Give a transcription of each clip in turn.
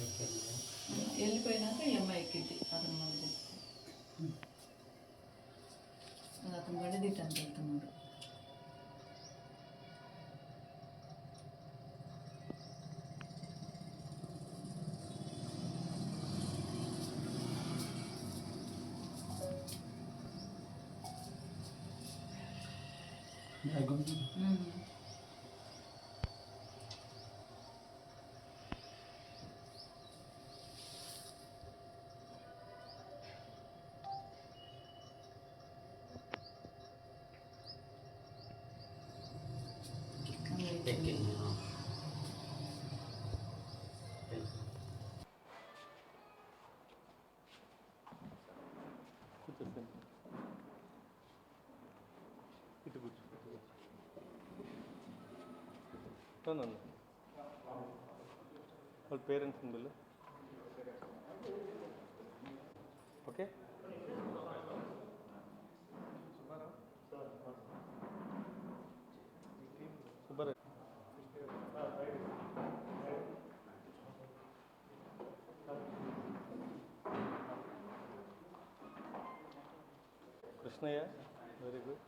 వెళ్ళిపోయినాక ఈ అమ్మాయి ఎక్కింది అతను మళ్ళీ తీసుకుని అది అతను బండి తిట్టడానికి వెళ్తున్నాడు ఎక్కింది Это будет. No, no, no. All parents in the Krishnaiah very good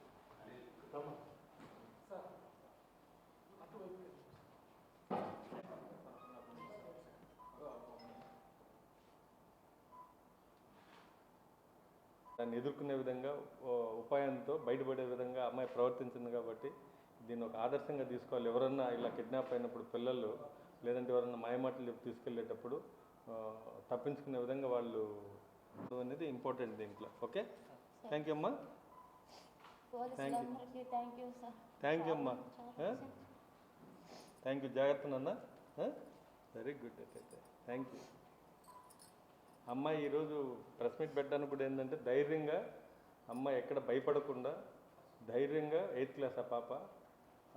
దాన్ని ఎదుర్కొనే విధంగా ఉపాయంతో బయటపడే విధంగా అమ్మాయి ప్రవర్తించింది కాబట్టి దీన్ని ఒక ఆదర్శంగా తీసుకోవాలి. ఎవరన్నా ఇలా కిడ్నాప్ అయినప్పుడు పిల్లలు లేదంటే ఎవరన్నా మాయమాటలు చెప్పి తీసుకెళ్ళేటప్పుడు తప్పించుకునే విధంగా వాళ్ళు అనేది ఇంపార్టెంట్ దీంట్లో. ఓకే థ్యాంక్ యూ అమ్మా థ్యాంక్ యూ థ్యాంక్ యూ అమ్మా థ్యాంక్ యూ జాగ్రత్త నాన్న. వెరీ గుడ్ అయితే థ్యాంక్ యూ అమ్మాయి ఈరోజు ప్రెస్ మీట్ పెట్టడానికి కూడా ఏంటంటే ధైర్యంగా అమ్మాయి ఎక్కడ భయపడకుండా ధైర్యంగా ఎయిత్ క్లాస్ ఆ పాప.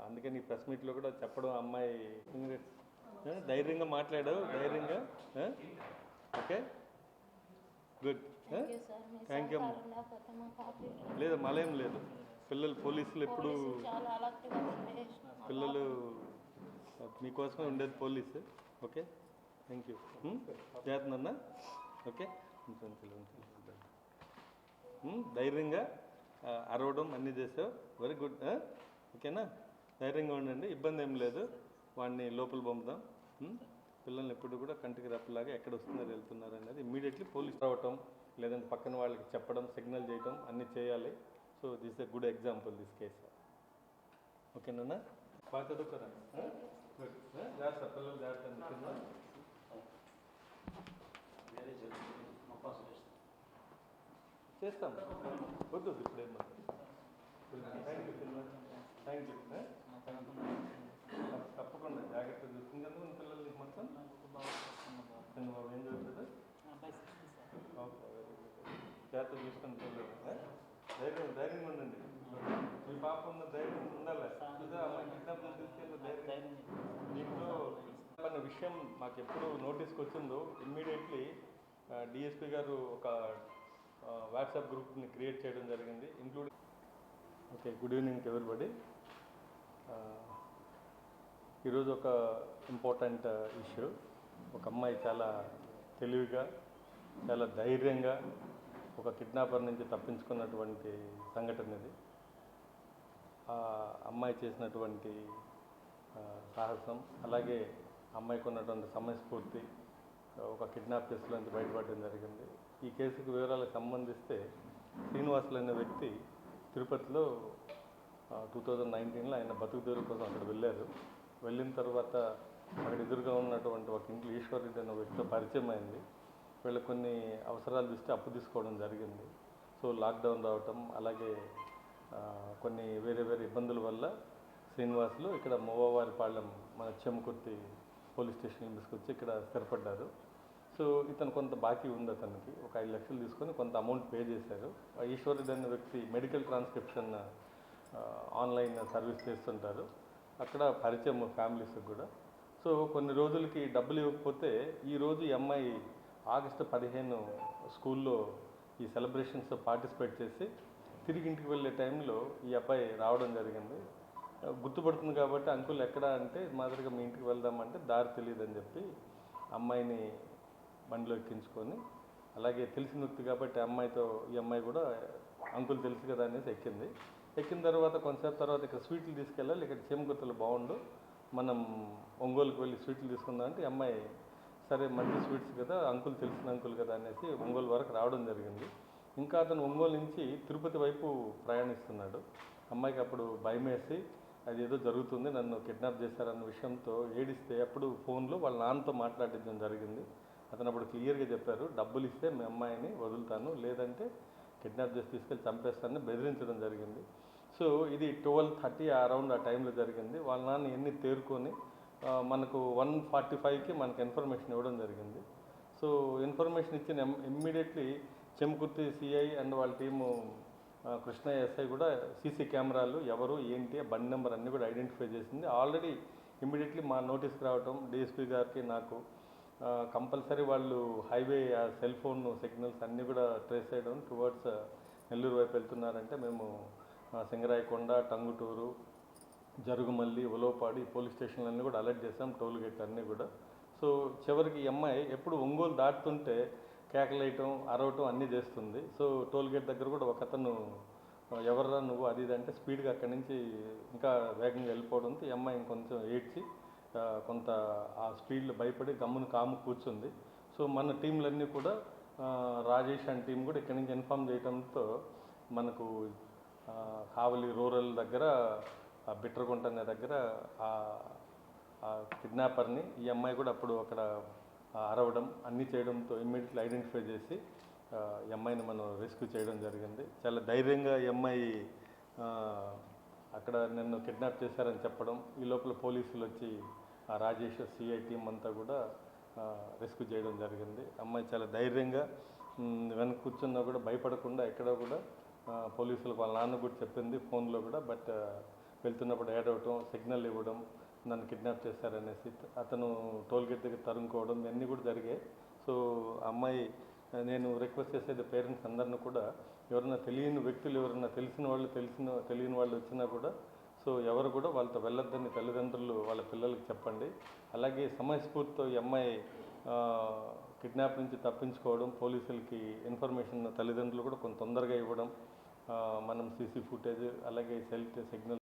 అందుకని ఈ ప్రెస్ మీట్లో కూడా చెప్పడం అమ్మాయి ధైర్యంగా మాట్లాడావు ధైర్యంగా. Okay good thank you sir me thank you అమ్మా సహకారం లేకపోతే మా పాప లేదు మలేం లేదు. పిల్లలు పోలీసులు ఎప్పుడు పిల్లలు మీకోసమే ఉండేది పోలీసు. ఓకే? థ్యాంక్ యూ చేస్తున్నా ఓకే. ఉమ్, ధైర్యంగా అరవడం అన్నీ చేసావు. వెరీ గుడ్ ఓకేనా? ధైర్యంగా ఉండండి. ఇబ్బంది ఏం లేదు. వాడిని లోపల పంపుదాం. ఉమ్, పిల్లల్ని ఎప్పుడు కూడా కంటికి రెప్పలాగా ఎక్కడ వస్తున్నారు వెళ్తున్నారు అనేది ఇమీడియట్లీ పోలీస్ రావటం లేదంటే పక్కన వాళ్ళకి చెప్పడం సిగ్నల్ చేయటం అన్నీ చేయాలి. So this a good example this case ఓకేనా బాగా చదువుకోరా? జాగ్రత్త పిల్లలు జాగ్రత్త చేస్తాం. వద్దు వద్దు ఇప్పుడు ఏమన్నా థ్యాంక్ యూ థ్యాంక్ యూ చెప్పండి జాగ్రత్త చూసుకుంటే మన పిల్లలు మొత్తం. చిన్న బాబు ఏం చదువుతుంది ఓకే వెరీ గుడ్ జాగ్రత్త చూసుకుని పిల్లలు ఆ? ధైర్యం ధైర్యంగా ఉండండి. మీ పాప ఉన్న ధైర్యం ఉండాలి. చూసా అమ్మాయి కిడ్నాప్ తీసుకెళ్ళి ధైర్యం. దీంట్లో అన్న విషయం మాకు ఎప్పుడు నోటీస్కి వచ్చిందో ఇమ్మీడియట్లీ డిఎస్పీ గారు ఒక వాట్సాప్ గ్రూప్ని క్రియేట్ చేయడం జరిగింది. Including okay good evening everybody. ఈరోజు ఒక ఇంపార్టెంట్ ఇష్యూ ఒక అమ్మాయి చాలా తెలివిగా చాలా ధైర్యంగా ఒక కిడ్నాపర్ నుంచి తప్పించుకున్నటువంటి సంఘటన ఇది ఆ అమ్మాయి చేసినటువంటి సాహసం అలాగే అమ్మాయికి ఉన్నటువంటి సమయస్ఫూర్తి ఒక కిడ్నాప్ కేసులోంచి బయటపడడం జరిగింది. ఈ కేసుకు వివరాలకు సంబంధిస్తే శ్రీనివాసులు అనే వ్యక్తి తిరుపతిలో టూ థౌజండ్ నైన్టీన్లో ఆయన బతుకుదేరు కోసం అక్కడ వెళ్ళారు. వెళ్ళిన తర్వాత అక్కడ ఎదురుగా ఉన్నటువంటి ఒక ఇంట్లో ఈశ్వరుడు అనే వ్యక్తితో పరిచయం అయింది. వీళ్ళు కొన్ని అవసరాలు చూస్తే అప్పు తీసుకోవడం జరిగింది. సో లాక్డౌన్ రావటం అలాగే కొన్ని వేరే వేరే ఇబ్బందుల వల్ల శ్రీనివాసులు ఇక్కడ మూవవారిపాళెం మన చెమకుర్తి పోలీస్ స్టేషన్ తీసుకొచ్చి ఇక్కడ స్థిరపడ్డారు. సో ఇతను కొంత బాకీ ఉంది అతనికి. ఒక ఐదు లక్షలు తీసుకొని కొంత అమౌంట్ పే చేశారు. ఆ ఈశ్వరుడు అనే వ్యక్తి మెడికల్ ట్రాన్స్క్రిప్షన్ ఆన్లైన్ సర్వీస్ చేస్తుంటారు. అక్కడ పరిచయం ఫ్యామిలీస్కి కూడా. సో కొన్ని రోజులకి డబ్బులు ఇవ్వకపోతే ఈరోజు ఈ అమ్మాయి ఆగస్టు పదిహేను స్కూల్లో ఈ సెలబ్రేషన్స్లో పార్టిసిపేట్ చేసి తిరిగి ఇంటికి వెళ్ళే టైంలో ఈ అబ్బాయి రావడం జరిగింది. గుర్తుపడుతుంది కాబట్టి అంకుల్ ఎక్కడ అంటే మాదిరిగా మీ ఇంటికి వెళ్దామంటే దారి తెలియదని చెప్పి అమ్మాయిని బండిలో ఎక్కించుకొని అలాగే తెలిసిన వ్యక్తి కాబట్టి ఆ అమ్మాయితో ఈ అమ్మాయి కూడా అంకుల్ తెలుసు కదా అనేసి ఎక్కింది. ఎక్కిన తర్వాత కొంతసేపు తర్వాత ఇక్కడ స్వీట్లు తీసుకెళ్ళాలి. ఇక్కడ చేమగుర్తలు బాగుండు. మనం ఒంగోలుకి వెళ్ళి స్వీట్లు తీసుకుందాం అంటే అమ్మాయి సరే మంచి స్వీట్స్ కదా అంకుల్ తెలిసిన అంకుల్ కదా అనేసి ఒంగోలు వరకు రావడం జరిగింది. ఇంకా అతను ఒంగోలు నుంచి తిరుపతి వైపు ప్రయాణిస్తున్నాడు. అమ్మాయికి అప్పుడు భయమేసి అది ఏదో జరుగుతుంది నన్ను కిడ్నాప్ చేశారన్న విషయంతో ఏడిస్తే అప్పుడు ఫోన్లో వాళ్ళ నాన్నతో మాట్లాడించడం జరిగింది. అతను అప్పుడు క్లియర్గా చెప్పారు డబ్బులు ఇస్తే మీ అమ్మాయిని వదులుతాను లేదంటే కిడ్నాప్ చేసి తీసుకెళ్ళి చంపేస్తానని బెదిరించడం జరిగింది. సో ఇది ట్వెల్వ్ థర్టీ అరౌండ్ ఆ టైంలో జరిగింది. వాళ్ళ నాన్న ఎన్ని తేరుకొని మనకు వన్ ఫార్టీ ఫైవ్కి మనకు ఇన్ఫర్మేషన్ ఇవ్వడం జరిగింది. సో ఇన్ఫర్మేషన్ ఇచ్చిన ఇమ్మీడియట్లీ చెంకుర్తి సిఐ అండ్ వాళ్ళ టీము కృష్ణ ఎస్ఐ కూడా సీసీ కెమెరాలు ఎవరు ఏంటి బండి నెంబర్ అన్నీ కూడా ఐడెంటిఫై చేసింది. ఆల్రెడీ ఇమ్మీడియట్లీ మా నోటీస్కి రావటం డిఎస్పీ గారికి నాకు కంపల్సరీ వాళ్ళు హైవే ఆ సెల్ ఫోన్ సిగ్నల్స్ అన్నీ కూడా ట్రేస్ చేయడం టువర్డ్స్ నెల్లూరు వైపు వెళ్తున్నారంటే మేము సింగరాయకొండ టంగుటూరు జరుగుమల్లి ఉలవపాడి పోలీస్ స్టేషన్లన్నీ కూడా అలర్ట్ చేసాం టోల్ గేట్ అన్నీ కూడా. సో చివరికి ఈ అమ్మాయి ఎప్పుడు ఒంగోలు దాటుతుంటే కేకలేయటం అరవటం అన్నీ చేస్తుంది. సో టోల్ గేట్ దగ్గర కూడా ఒక అతను ఎవర్రా నువ్వు? అది ఇది అంటే స్పీడ్గా అక్కడి నుంచి ఇంకా వేగంగా వెళ్ళిపోవడంతో ఈ అమ్మాయి ఇంకొంచెం ఏడ్చి కొంత ఆ స్పీడ్లో భయపడి గమ్మును కాము కూర్చుంది. సో మన టీంలన్నీ కూడా రాజేష్ అండ్ టీం కూడా ఇక్కడి నుంచి ఇన్ఫామ్ చేయడంతో మనకు కావలి రూరల్ దగ్గర ఆ బిట్రగుంట అనే దగ్గర ఆ కిడ్నాపర్ని ఈ అమ్మాయి కూడా అప్పుడు అక్కడ అరవడం అన్నీ చేయడంతో ఇమ్మీడియట్లీ ఐడెంటిఫై చేసి ఈ అమ్మాయిని మనం రెస్క్యూ చేయడం జరిగింది. చాలా ధైర్యంగా ఈ అమ్మాయి అక్కడ నన్ను కిడ్నాప్ చేశారని చెప్పడం ఈ లోపల పోలీసులు వచ్చి ఆ రాజేష్ సిఐ టీం అంతా కూడా రెస్క్యూ చేయడం జరిగింది. అమ్మాయి చాలా ధైర్యంగా వెనక కూర్చున్నా కూడా భయపడకుండా ఎక్కడ కూడా పోలీసులకు వాళ్ళ నాన్న కూడా చెప్పింది ఫోన్లో కూడా బట్ వెళ్తున్నప్పుడు ఏడవటం సిగ్నల్ ఇవ్వడం నన్ను కిడ్నాప్ చేశారనేసి అతను టోల్గేట్ దగ్గర తరుముకోవడం ఇవన్నీ కూడా జరిగాయి. సో ఆ అమ్మాయి నేను రిక్వెస్ట్ చేసేది పేరెంట్స్ అందరిని కూడా ఎవరైనా తెలియని వ్యక్తులు ఎవరైనా తెలిసిన వాళ్ళు తెలిసిన తెలియని వాళ్ళు వచ్చినా కూడా సో ఎవరు కూడా వాళ్ళతో వెళ్ళొద్దని తల్లిదండ్రులు వాళ్ళ పిల్లలకి చెప్పండి. అలాగే సమయస్ఫూర్తితో ఈ అమ్మాయి కిడ్నాప్ నుంచి తప్పించుకోవడం పోలీసులకి ఇన్ఫర్మేషన్ తల్లిదండ్రులు కూడా కొంత తొందరగా ఇవ్వడం మనం సీసీ ఫుటేజ్ అలాగే సెల్ సిగ్నల్